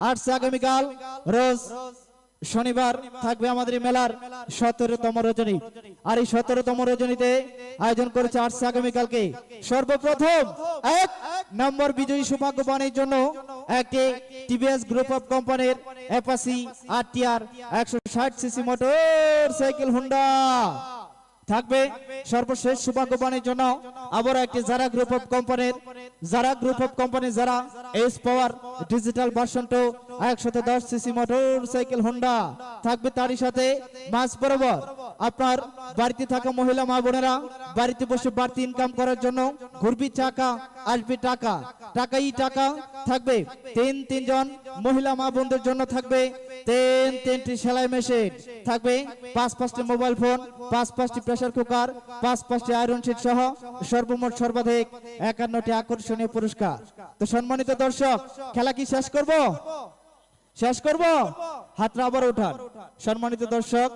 আটশো আগামীকাল, রোজ শনিবার থাকবে আমাদের মেলার সতেরোতম রজনী। আর এই সতেরোতম রজনীতে আয়োজন করেছে আটশো আগামীকালকে সর্বপ্রথম এক নম্বর বিজয়ী সৌভাগ্যবানের জন্য একটি টিভিএস গ্রুপ অফ কোম্পানির অ্যাপাসি আর টিআর একশো ষাট সিসি মোটর সাইকেল হুন্ডা। থাকবে। সর্বশেষ সৌভাগ্যবানের জন্য আবার একটি যারা গ্রুপ অফ কোম্পানির যারা গ্রুপ অফ কোম্পানি যারা S power digital version two একশত দশ সিসি মোটর সাইকেল হোন্ডা থাকবে তারই সাথে মাস বরাবর। আপনার বাড়িতে থাকা মহিলা মা বোনেরা, বাড়িতে বসে বাড়তি ইনকাম করার জন্য ঘুরবি টাকা, আসবে টাকা, টাকাই টাকা থাকবে। তিন, তিনজন মহিলা মা বোনদের জন্য থাকবে। তিন, তিনটি সেলাই মেশিন থাকবে। পাঁচ, পাঁচটি মোবাইল ফোন পাঁচ, পাঁচটি প্রেসার কুকার পাঁচ, পাঁচটি আয়রন শিট সহ সর্বমোট সর্বাধিক একান্নটি আকর্ষণীয় পুরস্কার। তো সম্মানিত দর্শক, খেলা কি শেষ করব? শেষ করব? হাতটা আবার উঠান। সম্মানিত দর্শক